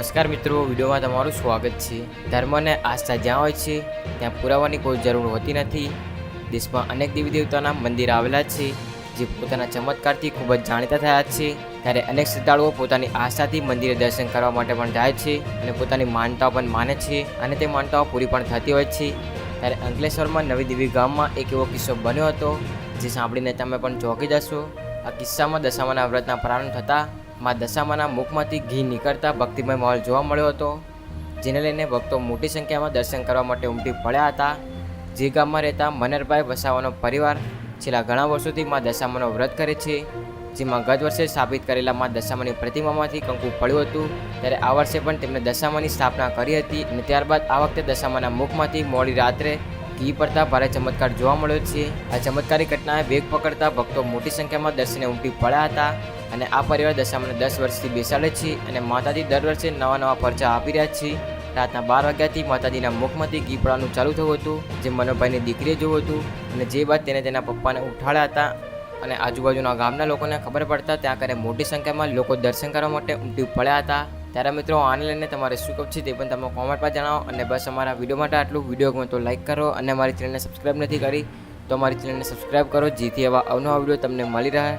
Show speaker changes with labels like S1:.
S1: નમસ્કાર મિત્રો, વિડીયોમાં તમારું સ્વાગત છે. ધર્મને આસ્થા જ્યાં હોય છે, ત્યાં પુરાવાની કોઈ જરૂર હોતી નથી. દેશમાં અનેક દેવી દેવતાના મંદિર આવેલા છે, જે પોતાના ચમત્કારથી ખૂબ જ જાણીતા થયા છે. ત્યારે અનેક શ્રદ્ધાળુઓ પોતાની આસ્થાથી મંદિરે દર્શન કરવા માટે પણ જાય છે અને પોતાની માનતાઓ પણ માને છે અને તે માનતાઓ પૂરી પણ થતી હોય છે. ત્યારે અંકલેશ્વરમાં નવી દેવી ગામમાં એક એવો કિસ્સો બન્યો હતો, જે સાંભળીને તમે પણ ચોંકી જશો. આ કિસ્સામાં દશામાના વ્રતના પ્રારંભ થતાં માં દશામાના મુખમાંથી ઘી નીકળતા ભક્તિમય માહોલ જોવા મળ્યો હતો. જેને લઈને ભક્તો મોટી સંખ્યામાં દર્શન કરવા માટે ઉમટી પડ્યા હતા. જે ગામમાં રહેતા મનરભાઈ વસાવાનો પરિવાર છેલ્લા ઘણા વર્ષોથી માં દશામાનો વ્રત કરે છે, જેમાં ગત વર્ષે સ્થાપિત કરેલા માં દશામાની પ્રતિમામાંથી કંકુ પડ્યું હતું. ત્યારે આ વર્ષે પણ તેમણે દશામાની સ્થાપના કરી હતી અને ત્યારબાદ આ વખતે દશામાના મુખમાંથી મોડી રાત્રે ઘી પડતા ભારે ચમત્કાર જોવા મળ્યો છે. આ ચમત્કારી ઘટનાએ વેગ પકડતા ભક્તો મોટી સંખ્યામાં દર્શને ઉમટી પડ્યા હતા. અને આ પરિવાર દશામાને દસ વર્ષથી બેસાડે છે અને માતાજી દર વર્ષે નવા નવા પરચા આપી રહ્યા છે. રાતના બાર વાગ્યાથી માતાજીના મુખમાંથી ગીપડાનું ચાલુ થયું હતું, જે મનોભાઈની દીકરીએ જોયું હતું અને જે બાદ તેને તેના પપ્પાને ઉઠાડ્યા હતા. અને આજુબાજુના ગામના લોકોને ખબર પડતા ત્યાં કરે મોટી સંખ્યામાં લોકો દર્શન કરવા માટે ઉમટી પડ્યા હતા. ત્યારે મિત્રો, આને લઈને તમારે શું કહું છે તે પણ તમે કોમેન્ટમાં જણાવો અને બસ અમારા વીડિયો માટે આટલું. વીડિયો ગમે તો લાઈક કરો અને અમારી ચેનલને સબસ્ક્રાઈબ નથી કરી, તો અમારી ચેનલને સબસ્ક્રાઈબ કરો, જેથી એવા અવનવા વીડિયો તમને મળી રહે.